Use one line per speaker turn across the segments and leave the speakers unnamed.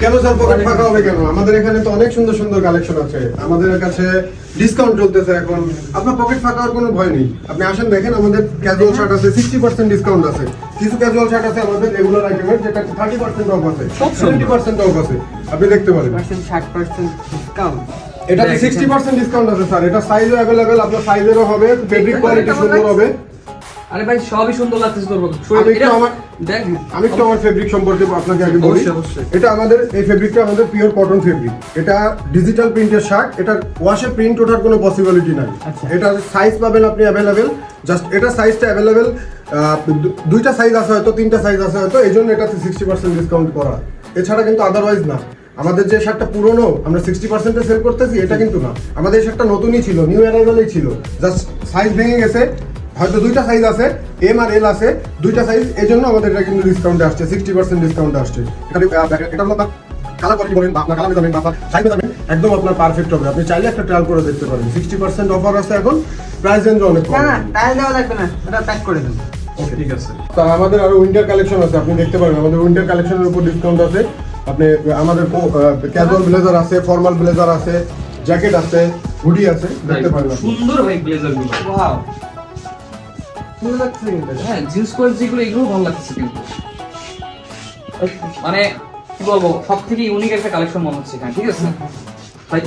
কেন sir pocket ফাঁকা হবে কেন? আমাদের এখানে তো অনেক সুন্দর সুন্দর কালেকশন আছে। আমাদের কাছে ডিসকাউন্ট চলতেছে এখন। আপনার পকেট ফাঁকা হওয়ার কোনো ভয় নেই। আপনি আসেন দেখেন আমাদের ক্যাজুয়াল শার্ট আছে সিক্সটি পার্সেন্ট ডিসকাউন্ট আছে। কিছু ক্যাজুয়াল শার্ট আছে আমাদের রেগুলার আইটেমের যেটা থার্টি পার্সেন্ট অফ আছে। সেভেন্টি পার্সেন্ট অফ আছে। আপনি দেখতে পারেন।
ষাট পার্সেন্ট ডিসকাউন্ট
এটাতে সিক্সটি পার্সেন্ট ডিসকাউন্ট আছে স্যার। এটা সাইজও অ্যাভেলেবেল আপনার সাইজেরও হবে ফেব্রিক কোয়ালিটি সুন্দর হবে।
আরে ভাই সবই সুন্দর লাগতেছে তোর
আমি আমার-
দেখ
আমি একটু আমার ফেব্রিক সম্পর্কে আপনাকে আগে বলি। এটা আমাদের এই ফেব্রিকটা আমাদের পিওর কটন ফেব্রিক এটা ডিজিটাল প্রিন্টের শার্ট এটা ওয়াশে প্রিন্ট ওঠার কোনো পসিবিলিটি নাই।
আচ্ছা।
এটার সাইজ পাবেন আপনি অ্যাভেলেবেল জাস্ট এটা সাইজটা অ্যাভেলেবেল দুইটা সাইজ আছে হয়তো তিনটা সাইজ আছে হয়তো এই জন্য এটাতে সিক্সটি পার্সেন্ট ডিসকাউন্ট করা। এছাড়া কিন্তু আদারওয়াইজ না। আমাদের যে শার্টটা পুরনো আমরা সিক্সটি পার্সেন্টে সেল করতেছি এটা কিন্তু না। আমাদের এই শার্টটা নতুনই ছিল নিউ অ্যারাইভালেই ছিল। জাস্ট সাইজ ভেঙে গেছে হয়তো দুইটা সাইজ আছে এম আর এল আছে দুইটা সাইজ এই জন্য আমাদের এটা কিন্তু ডিসকাউন্টে আসছে সিক্সটি পার্সেন্ট ডিসকাউন্টে আসছে। এটা এটা হলো কালার কোয়ালিটি বলেন বা আপনার কালার যাবেন বা আপনার সাইজ যাবেন একদম আপনার পারফেক্ট হবে। আপনি চাইলে একটা ট্রায়াল করে দেখতে পারেন। সিক্সটি পার্সেন্ট অফার আছে এখন প্রাইস রেঞ্জ অনেক কম।
না না টাইল দেওয়া লাগবে না এটা প্যাক করে দেন।
ঠিক আছে।
তা আমাদের আরও উইন্টার কালেকশন আছে আপনি দেখতে পারেন। আমাদের উইন্টার কালেকশনের উপর ডিসকাউন্ট আছে। আপনি আমাদের ক্যাজুয়াল ব্লেজার আছে ফর্মাল ব্লেজার আছে জ্যাকেট আছে হুডি আছে দেখতে পারেন
সুন্দর ভাই ব্লেজারগুলো।
ওয়াও সুন্দর লাগছে কিন্তু
হ্যাঁ জিন্স কোয়ার যেগুলো এগুলো ভালো লাগছে কিন্তু। মানে কি বলব সব থেকে ইউনিক একটা কালেকশন মনে হচ্ছে এখানে ঠিক আছে?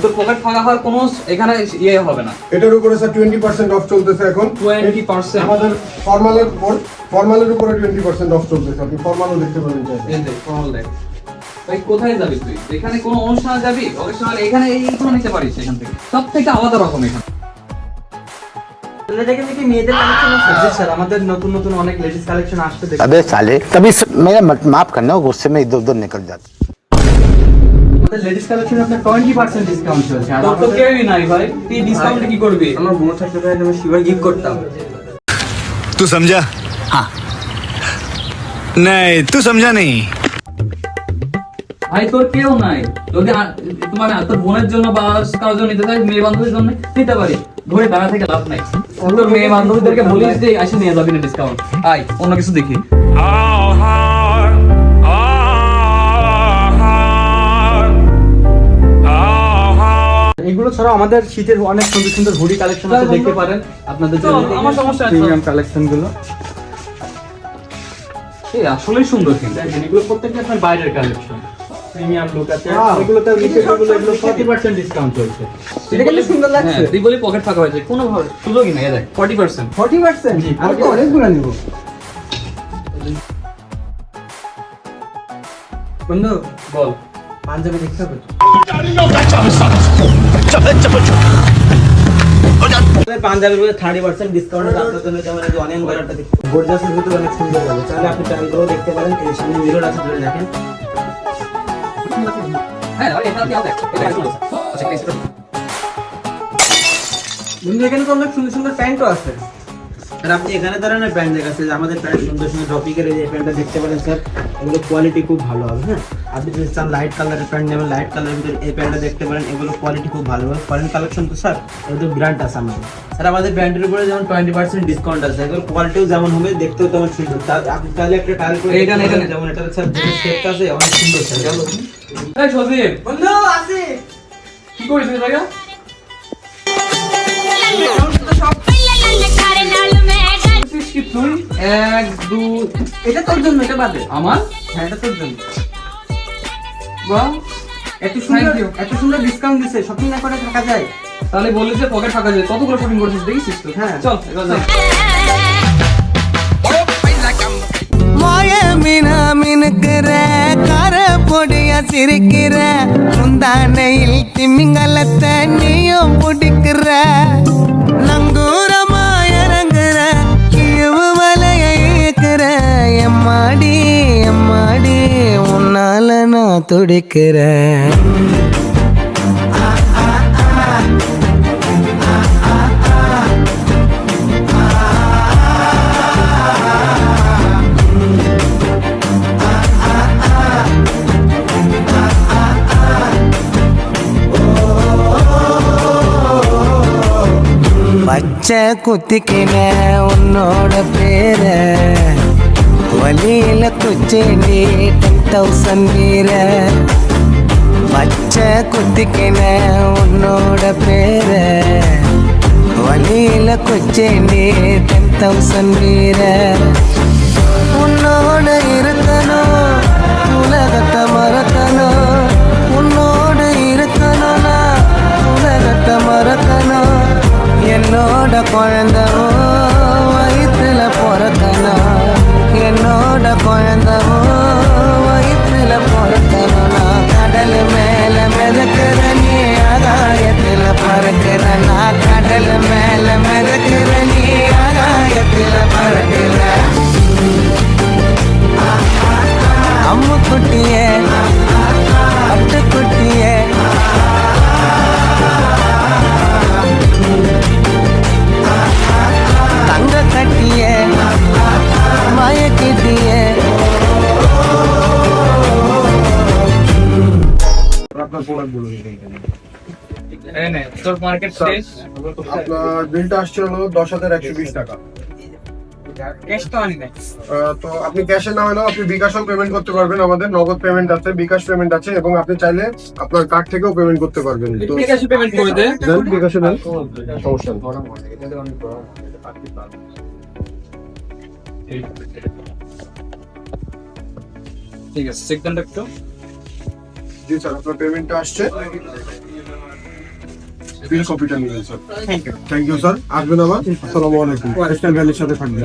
তোর পকেট ফাঁকা হওয়ার কোনো এখানে ইয়ে হবে না।
এটার উপরে স্যার টোয়েন্টি পার্সেন্ট অফ চলতেছে এখন।
20%
আমাদের ফর্মালের উপর ফর্মালের উপরে টোয়েন্টি পার্সেন্ট অফ চলতেছে। আপনি ফর্মালও দেখতে পারেন চাইলে
এই দেখ ফর্মাল দেখ। ভাই কোথায় যাবি তুই? এখানে কোনো অনুষ্ঠানে যাবি? অনুষ্ঠানে এখানে এইগুলো নিতে পারিস এখান থেকে? সব থেকে আলাদা রকম এখানে।
अबे साले कभी स- मेरा मत- माफ करना गुस्से में इधर उधर निकल जाता
আমাদের লেডিস কালেকশন আপনার টোয়েন্টি পার্সেন্ট ডিসকাউন্ট চলছে আর
তোর তো
আমাদের-
কেউই নাই ভাই তুই ডিসকাউন্টে কি করবি
আমার বোন থাকতে পারে আমি শিওর গিফট করতাম
तू समझा हाँ नहीं तू समझा नहीं
ভাই তোর কেউ নাই যদি আ- তোমার তোর বোনের জন্য বা কারোর জন্য নিতে চাই মেয়ে বান্ধবীর জন্য নিতে পারি ধরে দাঁড়া থেকে লাভ নাই তোর মেয়ে বান্ধবীদেরকে বলিস যে আসে নিয়ে যাবি না ডিসকাউন্ট আই অন্য কিছু দেখি।
এগুলো ছাড়াও আমাদের শীতের অনেক সুন্দর সুন্দর হুডি কালেকশন আছে দেখতে পারেন। আপনাদের
চল, আমার সমস্যা নেই,
প্রিমিয়াম কালেকশনগুলো।
এই আসলেই সুন্দর কিন্তু।
এগুলো প্রত্যেকটা আপনার বাইরের কালেকশন প্রিমিয়াম লুক আছে।
Wow.
এগুলো এগুলো এগুলো 40% ডিসকাউন্ট চলছে।
এটা কিন্তু সুন্দর লাগছে। তুই পকেট ফাঁকা কোনো ভাবে সুযোগই নাই দেখ 40%
40% আর তো অনেকগুলো নিব। বন্ধু
বল।
পাঞ্জাবি দেখতে হবে পাঞ্জাবির মধ্যে থার্টি পার্সেন্ট ডিসকাউন্ট আপনার জন্য যেমন অনেক কালারটা দেখতে। গোর্জাসের ভিতরে অনেক সুন্দর লাগে। তাহলে আপনি দেখতে পারেন এই সামনে মিরর আছে ধরে দেখেন বন্ধু এখানে তো অনেক সুন্দর সুন্দর প্যান্টও আছে আর আপনি এখানে ধরনের প্যান্ট দেখাচ্ছে যে আমাদের প্যান্ট সুন্দর সুন্দর টপিকের এই প্যান্টটা দেখতে পারেন স্যার এগুলো কোয়ালিটি খুব ভালো হবে হ্যাঁ? আপনি যদি চান লাইট কালারের প্যান্ট নেবেন লাইট কালারের ভিতরে এই প্যান্টটা দেখতে পারেন এগুলো কোয়ালিটি খুব ভালো হবে। ফরেন কালেকশন তো স্যার এগুলো ব্র্যান্ড আছে আমাদের। স্যার আমাদের ব্র্যান্ডের উপরে যেমন টোয়েন্টি পার্সেন্ট ডিসকাউন্ট আছে এগুলো কোয়ালিটিও যেমন হবে দেখতেও তেমন সুন্দর। তা- আপনি তাহলে একটা ট্রায়াল করে
এইটা না,
দেখতে
এইটা
পারেন,
না।
যেমন এটা স্যার যে আছে অনেক সুন্দর স্যার চলো
এই সজীব।
বন্ধু আসি।
কি করিস বলছিস কি তুই এক দুই
এটা তোর জন্য এটা বাদে
আমার
হ্যাঁ এটা তোর জন্য
বাহ
এত সুন্দর
Thank you.
এত সুন্দর ডিসকাউন্ট দিছে শপিং না করে থাকা যায়
তাহলে বলিস যে পকেট ফাঁকা যায় কতগুলো শপিং করেছিস দেখিস তো
হ্যাঁ।
চল এবার যাই
மாய மீனா மினுக்கிற கார பொடியா சிரிக்கிற முந்தானையில் திமிங்கலத்தை நீயும் பிடிக்கிற துடிக்கிறேன். பச்சை குத்திக்கின உன்னோட பேர வழியில குச்சி டென் தௌசண்ட் வீர பச்சை குத்திக்கின உன்னோட பேர. வழியில குச்சேண்டி டென் தௌசண்ட் வீர உன்னோட இருக்கணும் உலகத்தை மறக்கணும் உன்னோட இருக்கணும்னா உலகத்தை மறக்கணும் என்னோட குழந்தவோ வயிற்றுல பிறக்கணும். என்னோட குழந்தவோ
আপনার বিলটা আসছে হলো দশ হাজার একশো বিশ টাকা।
তো
আপনি ক্যাশে না হলেও আপনি বিকাশও পেমেন্ট করতে পারবেন। আমাদের নগদ পেমেন্ট আছে বিকাশ পেমেন্ট আছে এবং আপনি চাইলে আপনার কার্ড থেকেও পেমেন্ট করতে পারবেন। তো
ঠিক আছে পেমেন্ট করে
দেন বিকাশে দেন সমস্যা
ঠিক আছে দেন একটু
জি স্যার আপনার পেমেন্টটা আসছে বিল কপিটা নিয়ে sir thank you thank you sir আসবেন আবার? আসসালামু আলাইকুম। ক্রিস্টাল ভ্যালির সাথে থাকবেন।